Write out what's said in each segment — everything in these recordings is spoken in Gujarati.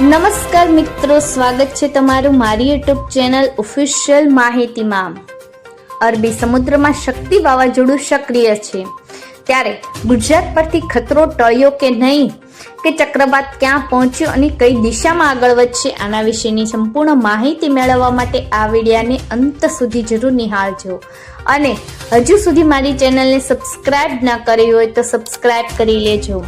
નમસ્કાર મિત્રો, સ્વાગત છે તમારું મારી યુટ્યુબ ચેનલ ઓફિશિયલ માહિતીમાં. અરબી સમુદ્રમાં શક્તિ વાવાઝોડું સક્રિય છે. ત્યારે ગુજરાત પરથી ખતરો ટળ્યો કે નહીં? કે ચક્રવાત ક્યાં પહોંચ્યો અને કઈ દિશામાં આગળ વધશે? આના વિશેની સંપૂર્ણ માહિતી મેળવવા માટે આ વિડીયાને અંત સુધી જરૂર નિહાળજો. અને હજુ સુધી મારી ચેનલને સબસ્ક્રાઇબ ના કરી હોય તો સબસ્ક્રાઇબ કરી લેજો.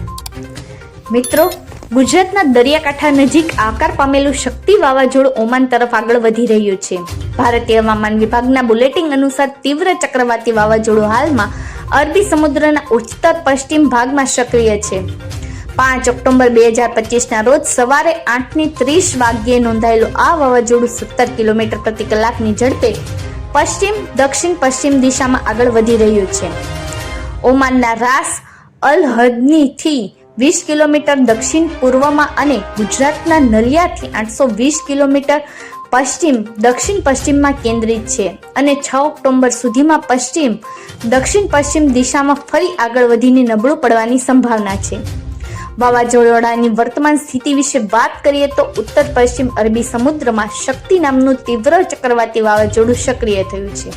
મિત્રો ગુજરાતના દરિયાકાંઠા નજીક આકાર પામેલું શક્તિ વાવાઝોડું ઓમાન તરફ આગળ વધી રહ્યું છે. ભારતીય હવામાન વિભાગના બુલેટિન અનુસાર તીવ્ર ચક્રવાતી વાવાઝોડું હાલમાં અરબી સમુદ્રના ઉત્તર પશ્ચિમ ભાગમાં સક્રિય છે. પાંચ ઓક્ટોબર બે હજાર પચીસના રોજ સવારે આઠની ત્રીસ વાગ્યે નોંધાયેલું આ વાવાઝોડું સત્તર કિલોમીટર પ્રતિ કલાકની ઝડપે પશ્ચિમ, દક્ષિણ, પશ્ચિમ દિશામાં આગળ વધી રહ્યું છે. ઓમાનના રાસ અલ હદનીથી વીસ કિલોમીટર દક્ષિણ પૂર્વમાં અને ગુજરાતના નલિયાથી આઠસો વીસ કિલોમીટર પશ્ચિમ, દક્ષિણ પશ્ચિમમાં કેન્દ્રિત છે અને છ ઓક્ટોબર સુધીમાં પશ્ચિમ, દક્ષિણ પશ્ચિમ દિશામાં ફરી આગળ વધીને નબળું પડવાની સંભાવના છે. વાવાઝોડાની વર્તમાન સ્થિતિ વિશે વાત કરીએ તો ઉત્તર પશ્ચિમ અરબી સમુદ્રમાં શક્તિ નામનું તીવ્ર ચક્રવાતી વાવાઝોડું સક્રિય થયું છે.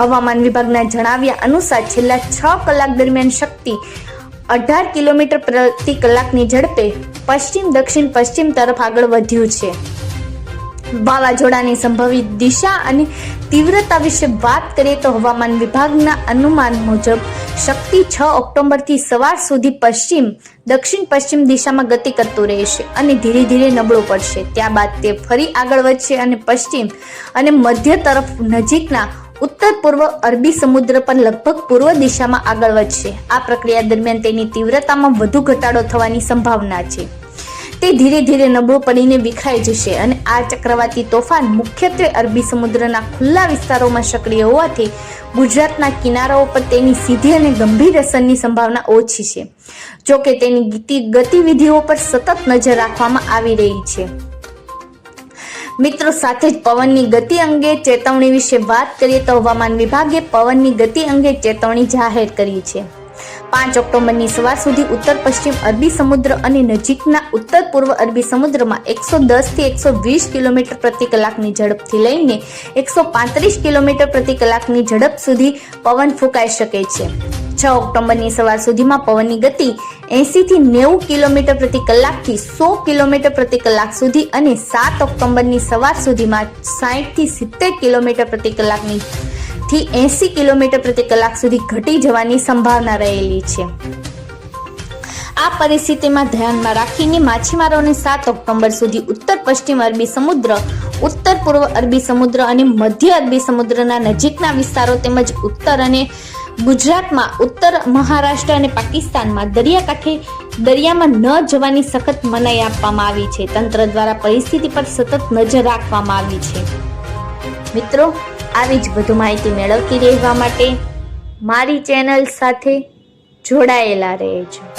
હવામાન વિભાગના જણાવ્યા અનુસાર છેલ્લા છ કલાક દરમિયાન શક્તિ અઢાર કિલોમીટર પ્રતિ કલાકની ઝડપે પશ્ચિમ, દક્ષિણ, પશ્ચિમ તરફ આગળ વધ્યું છે. વાવાઝોડાની સંભવિત દિશા અને તીવ્રતા વિશે વાત કરીએ તો હવામાન વિભાગના અનુમાન મુજબ શક્તિ છ ઓક્ટોબરથી સવાર સુધી પશ્ચિમ, દક્ષિણ, પશ્ચિમ દિશામાં ગતિ કરતું રહેશે અને ધીરે ધીરે નબળું પડશે. ત્યારબાદ તે ફરી આગળ વધશે અને પશ્ચિમ અને મધ્ય તરફ નજીકના પૂર્વ અરબી સમુદ્ર પર લગભગ પૂર્વ દિશામાં આગળ વધશે. આ પ્રક્રિયા દરમિયાન તેની તીવ્રતામાં વધુ ઘટાડો થવાની સંભાવના છે. તે ધીરે ધીરે નબળું પડીને વિખરાઈ જશે અને આ ચક્રવાતી તોફાન મુખ્યત્વે અરબી સમુદ્રના ખુલ્લા વિસ્તારોમાં સક્રિય હોવાથી ગુજરાતના કિનારાઓ પર તેની સીધી અને ગંભીર અસરની સંભાવના ઓછી છે. જોકે તેની ગતિવિધિઓ પર સતત નજર રાખવામાં આવી રહી છે. મિત્રો, સાથે જ પવનની ગતિ અંગે ચેતવણી વિશે વાત કરીએ તો હવામાન વિભાગે પવનની ગતિ અંગે ચેતવણી જાહેર કરી છે. પાંચ ઓક્ટોબરની સવાર સુધી ઉત્તર પશ્ચિમ અરબી સમુદ્ર અને નજીકના ઉત્તર પૂર્વ અરબી સમુદ્રમાં એકસો દસથી એકસો વીસ કિલોમીટર પ્રતિ કલાકની ઝડપથી લઈને એકસો પાંત્રીસ કિલોમીટર પ્રતિ કલાકની ઝડપ સુધી પવન ફૂંકાઈ શકે છે. છ ઓક્ટોબરની સવાર સુધીમાં પવનની ગતિ એંસીથી નેવું કિલોમીટર પ્રતિ કલાકથી સો કિલોમીટર પ્રતિ કલાક સુધી અને સાત ઓક્ટોબરની સવાર સુધીમાં સાહીઠથી સિત્તેર કિલોમીટર પ્રતિ કલાકની થી એંસી કિલોમીટર પ્રતિ કલાક સુધી ઘટી જવાની સંભાવના રહેલી છે. આ પરિસ્થિતિમાં ધ્યાનમાં રાખીને માછીમારોને સાત ઓક્ટોબર સુધી ઉત્તર પશ્ચિમ અરબી સમુદ્ર, ઉત્તર પૂર્વ અરબી સમુદ્ર અને મધ્ય અરબી સમુદ્રના નજીકના વિસ્તારો તેમજ ઉત્તર અને ગુજરાતમાં ઉત્તર મહારાષ્ટ્ર અને પાકિસ્તાનમાં દરિયાકાંઠે દરિયામાં ન જવાની સખત મનાઈ આપવામાં આવી છે. તંત્ર દ્વારા પરિસ્થિતિ પર સતત નજર રાખવામાં આવી છે. મિત્રો, આવી જ વધુ માહિતી મેળવતી રહેવા માટે મારી ચેનલ સાથે જોડાયેલા રહેજો.